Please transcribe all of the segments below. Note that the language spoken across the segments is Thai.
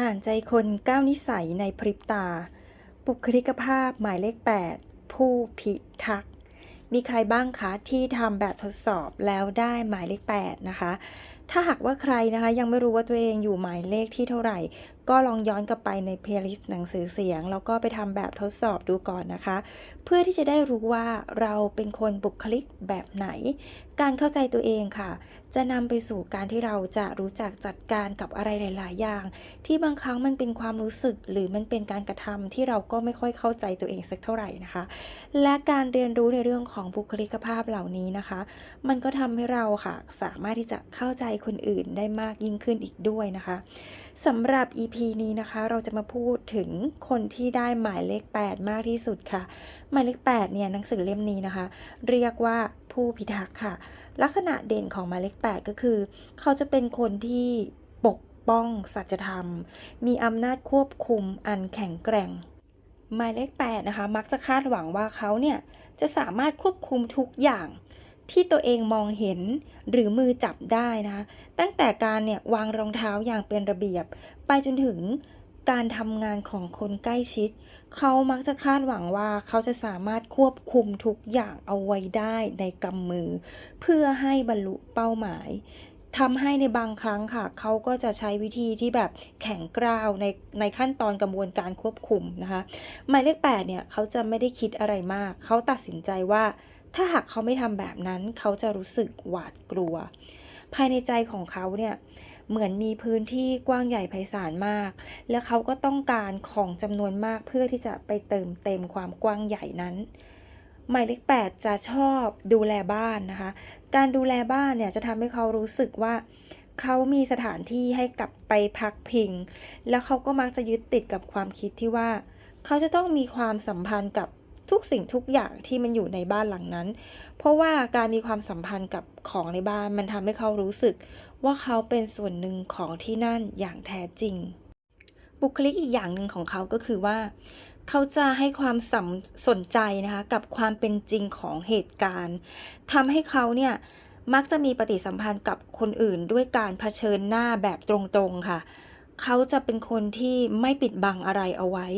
อ่านใจคนก้าวนิสัยในพริบตา บุคลิกภาพหมายเลข 8 ผู้พิทักษ์มีใครบ้างคะที่ทำแบบทดสอบแล้วได้หมายเลข 8 นะคะ ถ้าหากว่าใครนะคะยังไม่รู้ว่าตัวเองอยู่หมายเลขที่เท่าไหร่ก็ลองย้อนกลับไปในเพลย์ลิสต์หนังสือเสียง แล้วก็ไปทำแบบทดสอบดูก่อนนะคะ เพื่อที่จะได้รู้ว่าเราเป็นคนบุคลิกแบบไหน การเข้าใจตัวเองค่ะ จะนำไปสู่การที่เราจะรู้จักจัดการกับอะไรหลาย ๆ อย่าง ที่บางครั้งมันเป็นความรู้สึกหรือมันเป็นการกระทำที่เราก็ไม่ค่อยเข้าใจตัวเองสักเท่าไหร่นะคะ และการเรียนรู้ในเรื่องของบุคลิกภาพเหล่านี้นะคะ มันก็ทำให้เราค่ะสามารถที่จะเข้าใจคนอื่นได้มากยิ่งขึ้นอีกด้วยนะคะสำหรับ EP นี้นะคะ เราจะมาพูดถึงคนที่ได้หมายเลข 8 มากที่สุดค่ะ หมายเลข 8 เนี่ยหนังสือเล่มนี้นะคะ เรียกว่าผู้พิทักษ์ค่ะ ลักษณะเด่นของหมายเลข 8 ก็คือ เขาจะเป็นคนที่ปกป้องสัจธรรม มีอำนาจควบคุมอันแข็งแกร่งหมายเลข 8 นะคะ มักจะคาดหวังว่าเขาเนี่ยจะสามารถควบคุมทุกอย่าง ที่ตัวเองมองเห็นหรือมือจับได้นะคะตั้งแต่การเนี่ยวางรองเท้าอย่างเป็นระเบียบ ไปจนถึงการทำงานของคนใกล้ชิด เขามักจะคาดหวังว่าเขาจะสามารถควบคุมทุกอย่างเอาไว้ได้ในกำมือ เพื่อให้บรรลุเป้าหมายทำให้ในบางครั้งค่ะ เขาก็จะใช้วิธีที่แบบแข็งกร้าวในในขั้นตอนกระบวนการควบคุมนะคะ หมายเลข8เนี่ยเขาจะไม่ได้คิดอะไรมาก เขาตัดสินใจว่า ถ้าหากเขาไม่ทำแบบนั้นเขาจะรู้สึกหวาดกลัว ภายในใจของเขาเนี่ยเหมือนมีพื้นที่กว้างใหญ่ไพศาลมาก และเขาก็ต้องการของจำนวนมากเพื่อที่จะไปเติมเต็มความกว้างใหญ่นั้นหมายเลข8จะชอบดูแลบ้านนะคะ การดูแลบ้านเนี่ยจะทำให้เขารู้สึกว่า เขามีสถานที่ให้กลับไปพักพิง แล้วเขาก็มักจะยึดติดกับความคิดที่ว่า เขาจะต้องมีความสัมพันธ์กับ ทุกสิ่งทุกอย่างที่มันอยู่ในบ้านหลังนั้น เพราะว่าการมีความสัมพันธ์กับของในบ้านมันทำให้เขารู้สึก ว่าเขาเป็นส่วนหนึ่งของที่นั่นอย่างแท้จริง บุคลิกอีกอย่างหนึ่งของเขาก็คือว่า เขาจะให้ความสำสนใจนะคะกับความเป็นจริงของเหตุการณ์ทำให้เขาเนี่ยมักจะมีปฏิสัมพันธ์กับคนอื่นด้วยการเผชิญหน้าแบบตรงๆค่ะ เขาจะเป็นคนที่ไม่ปิดบังอะไรเอาไว้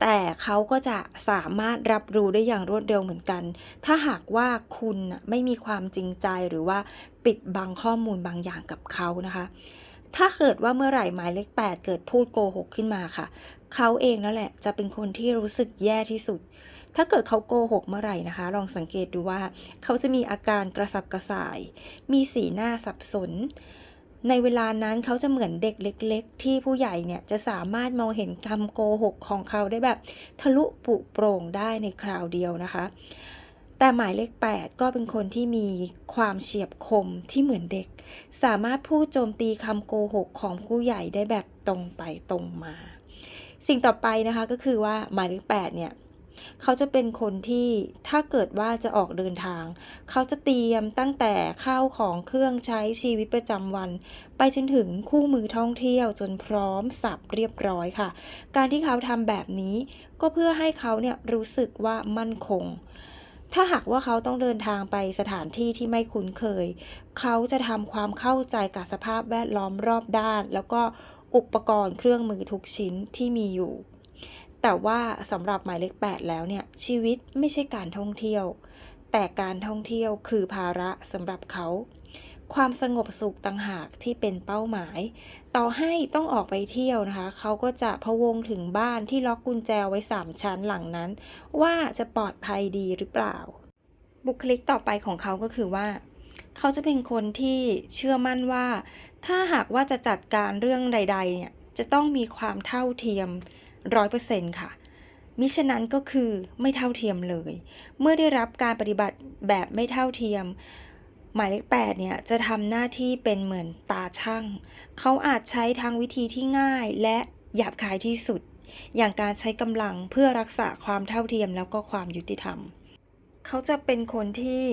แต่เขาก็จะสามารถรับรู้ได้อย่างรวดเร็วเหมือนกัน ถ้าหากว่าคุณไม่มีความจริงใจหรือว่าปิดบังข้อมูลบางอย่างกับเขานะคะ ถ้าเกิดว่าเมื่อไหร่หมายเลข8เกิดพูดโกหกขึ้นมาค่ะ เขาเองนั่นแหละจะเป็นคนที่รู้สึกแย่ที่สุด ถ้าเกิดเขาโกหกเมื่อไหร่นะคะ ลองสังเกตดูว่า เขาจะมีอาการกระสับกระส่าย มีสีหน้าสับสน ในเวลานั้นเขาจะเหมือนเด็กเล็ก ๆ ที่ผู้ใหญ่เนี่ยจะสามารถมองเห็นคำโกหกของเขาได้แบบ ทะลุปุโปร่งได้ในคราวเดียวนะคะ แต่หมายเลข 8 ก็เป็นคนที่มีความเฉียบคมที่เหมือนเด็ก สามารถพูดโจมตีคำโกหกของผู้ใหญ่ได้แบบตรงไปตรงมา สิ่งต่อไปนะคะก็คือว่าหมายเลข 8 เนี่ย เขาจะเป็นคนที่ถ้าเกิดว่าจะออกเดินทาง เขาจะเตรียมตั้งแต่ข้าวของเครื่องใช้ชีวิตประจำวัน ไปจนถึงคู่มือท่องเที่ยวจนพร้อมสับเรียบร้อยค่ะ การที่เขาทำแบบนี้ก็เพื่อให้เขาเนี่ยรู้สึกว่ามั่นคง ถ้าหากว่าเขาต้องเดินทางไปสถานที่ที่ไม่คุ้นเคย เขาจะทำความเข้าใจกับสภาพแวดล้อมรอบด้าน แล้วก็อุปกรณ์เครื่องมือทุกชิ้นที่มีอยู่ แต่ว่าสำหรับหมายเลข 8 แล้วเนี่ยชีวิตไม่ใช่การท่องเที่ยว แต่การท่องเที่ยวคือภาระสำหรับเขา ความสงบสุขต่างหากที่เป็นเป้าหมาย ต่อให้ต้องออกไปเที่ยวนะคะ เขาก็จะพะวงถึงบ้านที่ล็อกกุญแจไว้ 3 ชั้นหลังนั้น ว่าจะปลอดภัยดีหรือเปล่า บุคลิกต่อไปของเขาก็คือว่า เขาจะเป็นคนที่เชื่อมั่นว่า ถ้าหากว่าจะจัดการเรื่องใด ๆ เนี่ยจะต้องมีความเท่าเทียม ร้อยเปอร์เซ็นต์ค่ะมิฉะนั้นก็คือไม่เท่าเทียมเลย เมื่อได้รับการปฏิบัติแบบไม่เท่าเทียม หมายเลข8เนี่ยจะทำหน้าที่เป็นเหมือนตาช่าง เขาอาจใช้ทางวิธีที่ง่ายและหยาบคายที่สุด อย่างการใช้กำลังเพื่อรักษาความเท่าเทียมแล้วก็ความยุติธรรม เขาจะเป็นคนที่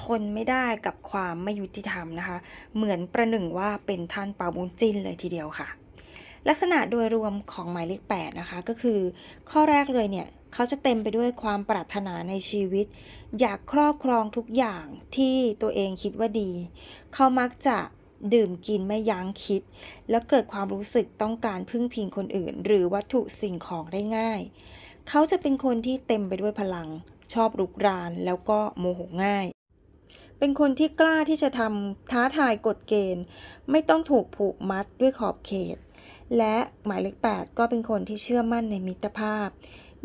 ทนไม่ได้กับความไม่ยุติธรรมนะคะ เหมือนประหนึ่งว่าเป็นท่านเปาบุญจินเลยทีเดียวค่ะ ลักษณะโดยรวมของหมายเลข8นะคะก็คือ ข้อแรกเลยเนี่ยเขาจะเต็มไปด้วยความปรารถนาในชีวิต อยากครอบครองทุกอย่างที่ตัวเองคิดว่าดี เขามักจะดื่มกินไม่ยั้งคิด แล้วเกิดความรู้สึกต้องการพึ่งพิงคนอื่น หรือวัตถุสิ่งของได้ง่าย เขาจะเป็นคนที่เต็มไปด้วยพลัง ชอบรุกราน แล้วก็โมโหง่าย เป็นคนที่กล้าที่จะทำท้าทายกฎเกณฑ์ ไม่ต้องถูกผูกมัดด้วยขอบเขต และหมายเลข 8 ก็เป็นคนที่เชื่อมั่นในมิตรภาพ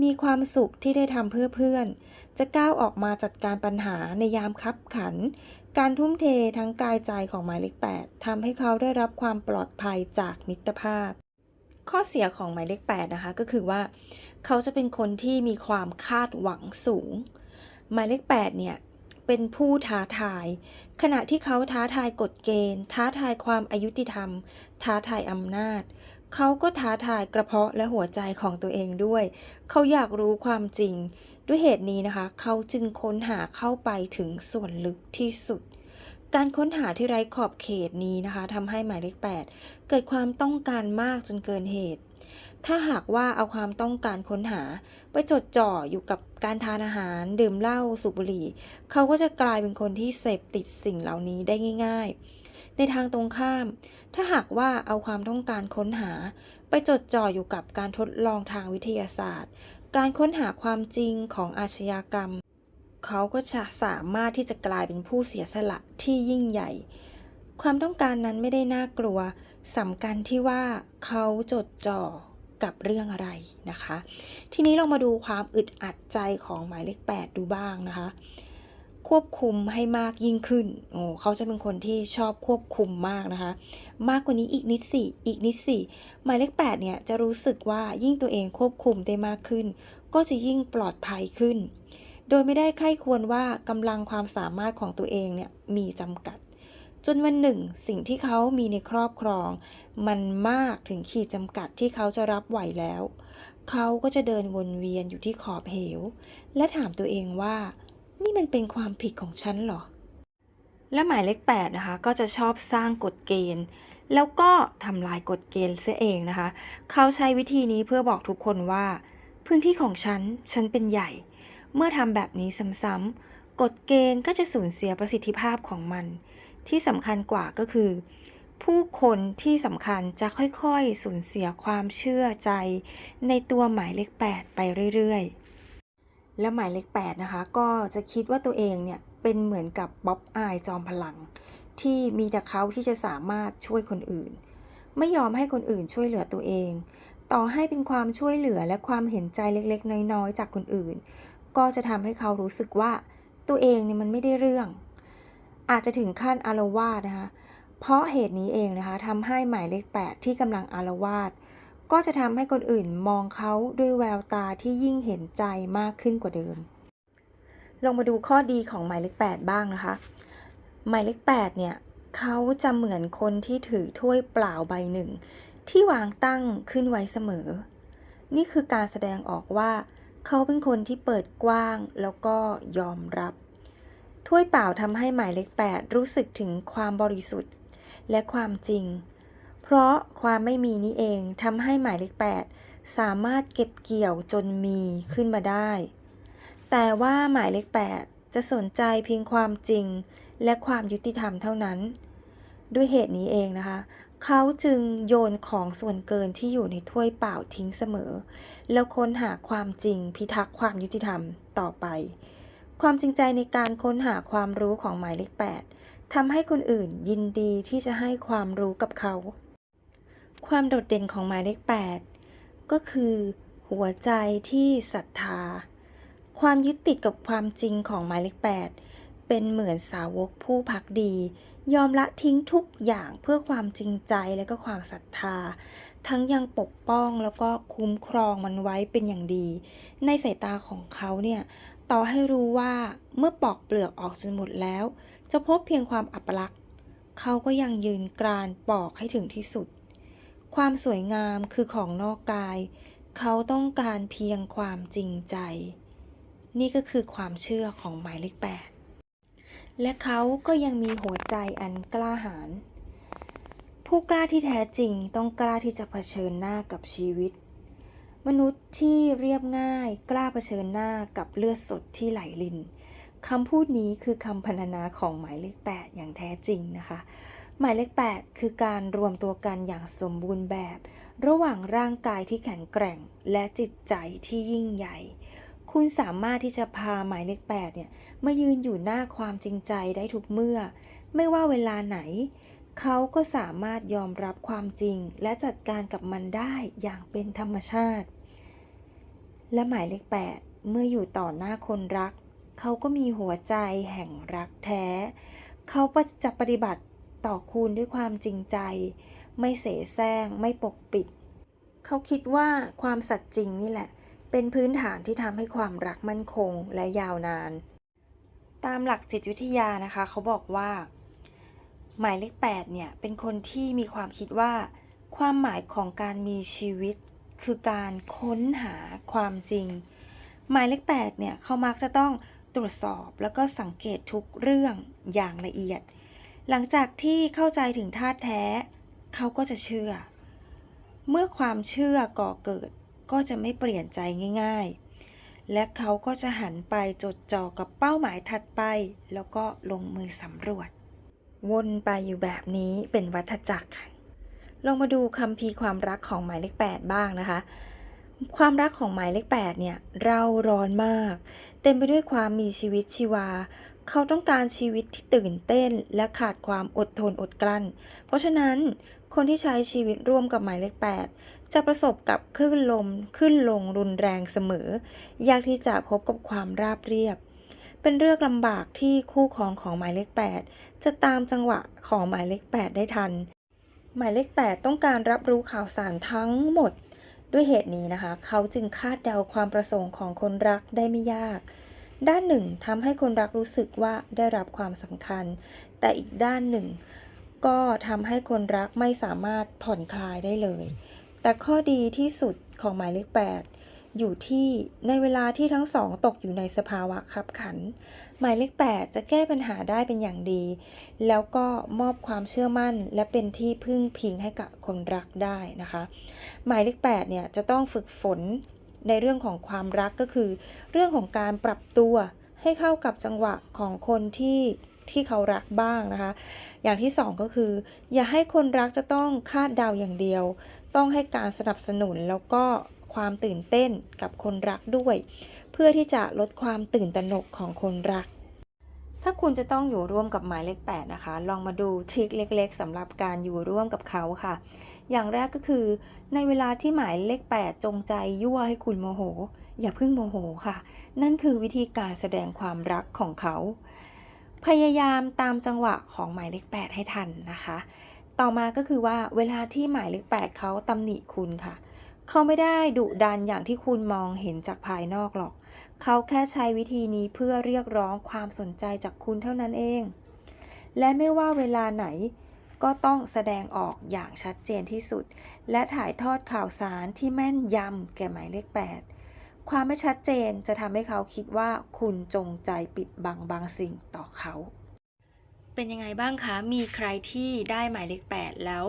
มีความสุขที่ได้ทำเพื่อเพื่อน จะก้าวออกมาจัดการปัญหาในยามคับขัน การทุ่มเททั้งกายใจของหมายเลข 8ทำให้เขาได้รับความปลอดภัยจากมิตรภาพ ข้อเสียของหมายเลข 8 นะคะ ก็คือว่า เขาจะเป็นคนที่มีความคาดหวังสูง หมายเลข 8 เนี่ย เป็นผู้ท้าทาย ขณะที่เขาท้าทายกฎเกณฑ์ ท้าทายความอายุติธรรม ท้าทายอำนาจ เขาก็ท้าทายกระเพาะและหัวใจของตัวเองด้วย เขาอยากรู้ความจริง ด้วยเหตุนี้นะคะ เขาจึงค้นหาเข้าไปถึงส่วนลึกที่สุด การค้นหาที่ไร้ขอบเขตนี้นะคะทำให้หมายเลข 8 เกิดความต้องการมากจนเกินเหตุ ถ้าหากว่าเอาความต้องการค้นหา ไปจดจ่ออยู่กับการทานอาหาร ดื่มเหล้าสูบบุหรี่ เขาก็จะกลายเป็นคนที่เสพติดสิ่งเหล่านี้ได้ง่าย ๆ ในทางตรงข้าม ถ้าหากว่าเอาความต้องการค้นหา ไปจดจ่ออยู่กับการทดลองทางวิทยาศาสตร์ การค้นหาความจริงของอาชญากรรม เขาก็จะสามารถที่จะกลายเป็นผู้เสียสละที่ยิ่งใหญ่ ความต้องการนั้นไม่ได้น่ากลัวสำคัญที่ว่าเขาจดจ่อ กับเรื่องอะไรนะคะ ทีนี้เรามาดูความอึดอัดใจของหมายเลข 8 ดูบ้างนะคะ ควบคุมให้มากยิ่งขึ้นโอ้เขาจะเป็นคนที่ชอบควบคุมมากนะคะ มากกว่านี้อีกนิดสิอีกนิดสิหมายเลข 8 เนี่ยจะรู้สึกว่ายิ่งตัวเองควบคุมได้มากขึ้น ก็จะยิ่งปลอดภัยขึ้น โดยไม่ได้ใคร่ควรว่ากำลังความสามารถของตัวเองเนี่ยมีจำกัด จนวันหนึ่ง สิ่งที่เขามีในครอบครอง มันมากถึงขีดจำกัดที่เขาจะรับไหวแล้ว เขาก็จะเดินวนเวียนอยู่ที่ขอบเหว และถามตัวเองว่า นี่มันเป็นความผิดของฉันหรอ และหมายเลข8นะคะก็จะชอบสร้างกฎเกณฑ์แล้วก็ทำลายกฎเกณฑ์เสียเองนะคะ เขาใช้วิธีนี้เพื่อบอกทุกคนว่า พื้นที่ของฉัน ฉันเป็นใหญ่ เมื่อทำแบบนี้ซ้ำๆกฎเกณฑ์ก็จะสูญเสียประสิทธิภาพของมัน ที่สำคัญกว่าก็คือ ผู้คนที่สำคัญจะค่อยๆ สูญเสียความเชื่อใจ ในตัวหมายเลข 8 ไปเรื่อยๆ และหมายเลข 8 นะคะ ก็จะคิดว่าตัวเองเนี่ย เป็นเหมือนกับบ๊อบอายจอมพลัง ที่มีแต่เขาที่จะสามารถช่วยคนอื่น ไม่ยอมให้คนอื่นช่วยเหลือตัวเอง ต่อให้เป็นความช่วยเหลือและความเห็นใจเล็กๆ น้อยๆ จากคนอื่น ก็จะทำให้เขารู้สึกว่าตัวเองเนี่ยมันไม่ได้เรื่อง อาจจะถึงขั้นอารวาสนะคะ เพราะเหตุนี้เองนะคะทำให้หมายเลข 8 ที่กำลังอารวาสก็จะทำให้คนอื่นมองเขาด้วยแววตาที่ยิ่งเห็นใจมากขึ้นกว่าเดิม ลองมาดูข้อดีของหมายเลข 8 บ้างนะคะ หมายเลข 8 เนี่ยเขาจะเหมือนคนที่ถือถ้วยเปล่าใบหนึ่ง ที่วางตั้งขึ้นไว้เสมอ นี่คือการแสดงออกว่า เขาเป็นคนที่เปิดกว้างแล้วก็ยอมรับ ถ้วยเปล่าทำให้หมายเลข 8 รู้สึกถึงความบริสุทธิ์ และความจริง เพราะความไม่มีนี้เองทำให้หมายเลข 8 สามารถเก็บเกี่ยวจนมีขึ้นมาได้ แต่ว่าหมายเลข 8 จะสนใจเพียงความจริง และความยุติธรรมเท่านั้น ด้วยเหตุนี้เองนะคะ เขาจึงโยนของส่วนเกินที่อยู่ในถ้วยเปล่าทิ้งเสมอ แล้วค้นหาความจริงพิทักษ์ความยุติธรรมต่อไป ความจริงใจในการค้นหาความรู้ของหมายเลข 8ทำให้คนอื่นยินดีที่จะให้ความรู้กับเขา ความโดดเด่นของหมายเลข 8 ก็คือ หัวใจที่ศรัทธา ความยึดติดกับความจริงของหมายเลข 8 เป็นเหมือนสาวกผู้พักดี ยอมละทิ้งทุกอย่างเพื่อความจริงใจและก็ความศรัทธา ทั้งยังปกป้องแล้วก็คุ้มครองมันไว้เป็นอย่างดี ในสายตาของเขาเนี่ยต่อให้รู้ว่าเมื่อปอกเปลือกออกจนหมดแล้ว จะพบเพียงความอัปลักษณ์เขาก็ยังยืนกรานปอกให้ถึงที่สุด ความสวยงามคือของนอกกาย เขาต้องการเพียงความจริงใจ นี่ก็คือความเชื่อของหมายเลขแปด และเขาก็ยังมีหัวใจอันกล้าหาญ ผู้กล้าที่แท้จริงต้องกล้าที่จะเผชิญหน้ากับชีวิต มนุษย์ที่เรียบง่ายกล้าเผชิญหน้ากับเลือดสดที่ไหลลินคำพูดนี้คือคำพรรณนาของหมายเลข 8 อย่างแท้จริงนะคะ หมายเลข 8 คือการรวมตัวกันอย่างสมบูรณ์แบบ ระหว่างร่างกายที่แข็งแกร่ง และจิตใจที่ยิ่งใหญ่ คุณสามารถที่จะพาหมายเลข8เนี่ยมายืนอยู่หน้าความจริงใจได้ทุกเมื่อ ไม่ว่าเวลาไหน เขาก็สามารถยอมรับความจริง และจัดการกับมันได้อย่างเป็นธรรมชาติ และหมายเลข 8 เมื่ออยู่ต่อหน้าคนรัก เขาก็มีหัวใจแห่งรักแท้ เขาจะปฏิบัติต่อคุณด้วยความจริงใจ ไม่เสแสร้งไม่ปกปิด เขาคิดว่าความสัตย์จริงนี่แหละ เป็นพื้นฐานที่ทำให้ความรักมั่นคงและยาวนาน ตามหลักจิตวิทยานะคะ เขาบอกว่า หมายเลข8เนี่ยเป็นคนที่มีความคิดว่า ความหมายของการมีชีวิต คือการค้นหาความจริง หมายเลข8เนี่ยเขามักจะต้องตรวจสอบแล้วก็สังเกตทุกเรื่องอย่างละเอียด หลังจากที่เข้าใจถึงธาตุแท้ เขาก็จะเชื่อ เมื่อความเชื่อก่อเกิด ก็จะไม่เปลี่ยนใจง่ายๆ และเขาก็จะหันไปจดจ่อกับเป้าหมายถัดไป แล้วก็ลงมือสำรวจ วนไปอยู่แบบนี้เป็นวัฏจักรค่ะลองมาดูคำพีความรักของหมายเลข 8 บ้างนะคะ ความรักของหมายเลข 8 เนี่ยเราร้อนมาก เต็มไปด้วยความมีชีวิตชีวา เขาต้องการชีวิตที่ตื่นเต้นและขาดความอดทนอดกลั้น เพราะฉะนั้นคนที่ใช้ชีวิตร่วมกับหมายเลข 8 จะประสบกับคลื่นลมขึ้นลงรุนแรงเสมอ ยากที่จะพบกับความราบเรียบ เป็นเรื่องลำบากที่คู่ครองของหมายเลข 8 จะตามจังหวะของหมายเลข 8 ได้ทัน หมายเลข 8 ต้องการรับรู้ข่าวสารทั้งหมด ด้วยเหตุนี้นะคะ เขาจึงคาดเดาความประสงค์ของคนรักได้ไม่ยากด้านหนึ่งทำให้คนรักรู้สึกว่าได้รับความสำคัญ แต่อีกด้านหนึ่ง ก็ทำให้คนรักไม่สามารถผ่อนคลายได้เลย แต่ข้อดีที่สุดของหมายเลข 8 อยู่ที่ในเวลาที่ทั้งสองตกอยู่ในสภาวะขับขัน หมายเลข 8 จะแก้ปัญหาได้เป็นอย่างดี แล้วก็มอบความเชื่อมั่นและเป็นที่พึ่งพิงให้กับคนรักได้นะคะ หมายเลข 8 เนี่ยจะต้องฝึกฝนในเรื่องของความรักก็คือ เรื่องของการปรับตัวให้เข้ากับจังหวะของคนที่ที่เขารักบ้างนะคะ อย่างที่สองก็คือ อย่าให้คนรักจะต้องคาดเดาอย่างเดียว ต้องให้การสนับสนุนแล้วก็ความตื่นเต้นกับคนรักด้วย เพื่อที่จะลดความตื่นตระหนกของคนรัก ถ้าคุณจะต้องอยู่ร่วมกับหมายเลข 8 นะคะ ลองมาดูทริคเล็ก ๆสำหรับการอยู่ร่วมกับเขาค่ะ อย่างแรกก็คือ ในเวลาที่หมายเลข 8 จงใจยั่วให้คุณโมโห อย่าเพิ่งโมโหค่ะ นั่นคือวิธีการแสดงความรักของเขา พยายามตามจังหวะของหมายเลข 8 ให้ทันนะคะ ต่อมาก็คือว่าเวลาที่หมายเลข8เขาตำหนิคุณค่ะ เขาไม่ได้ดุดันอย่างที่คุณมองเห็นจากภายนอกหรอก เขาแค่ใช้วิธีนี้เพื่อเรียกร้องความสนใจจากคุณเท่านั้นเอง และไม่ว่าเวลาไหนก็ต้องแสดงออกอย่างชัดเจนที่สุด และถ่ายทอดข่าวสารที่แม่นยำแก่หมายเลข 8 ความไม่ชัดเจนจะทำให้เขาคิดว่าคุณจงใจปิดบังบางสิ่งต่อเขา เป็นยังไงบ้างคะ มีใครที่ได้หมายเลข 8 แล้ว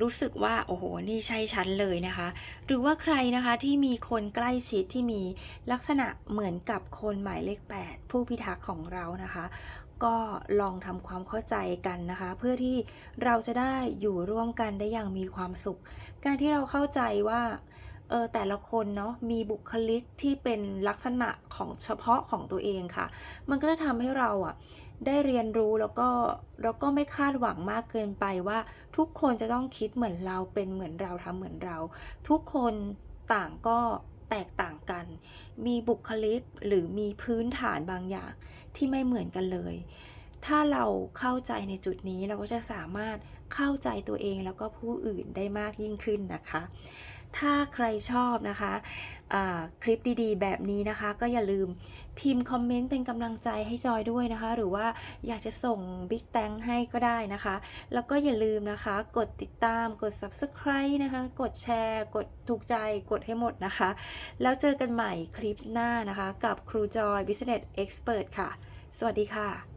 รู้สึกว่าโอ้โห นี่ใช่ฉันเลยนะคะ หรือว่าใครนะคะที่มีคนใกล้ชิดที่มีลักษณะเหมือนกับคนหมายเลข 8 ผู้พิทักษ์ของเรานะคะ ก็ลองทำความเข้าใจกันนะคะ เพื่อที่เราจะได้อยู่ร่วมกันได้อย่างมีความสุข การที่เราเข้าใจว่าเออแต่ละคนเนาะมีบุคลิกที่เป็นลักษณะของเฉพาะของตัวเองค่ะ มันก็จะทำให้เราอะ ได้เรียนรู้แล้วก็แล้วก็ไม่คาดหวังมากเกินไปว่า ทุกคนจะต้องคิดเหมือนเราเป็นเหมือนเราทำเหมือนเรา ทุกคนต่างก็แตกต่างกัน มีบุคลิกหรือมีพื้นฐานบางอย่างที่ไม่เหมือนกันเลย ถ้าเราเข้าใจในจุดนี้เราก็จะสามารถเข้าใจตัวเองแล้วก็ผู้อื่นได้มากยิ่งขึ้นนะคะ ถ้าใครชอบนะคะะ คลิปดีๆ แบบนี้นะคะ ก็อย่าลืมพิมพ์คอมเมนต์เป็นกำลังใจให้จอยด้วยนะคะ หรือว่าอยากจะส่งบิ๊กแตงให้ก็ได้นะคะ แล้วก็อย่าลืมนะคะ กดติดตามกด subscribe นะคะ กดแชร์ กดถูกใจกดให้หมดนะคะ แล้วเจอกันใหม่คลิปหน้านะคะ กับครูจอย Business Expert ค่ะ สวัสดีค่ะ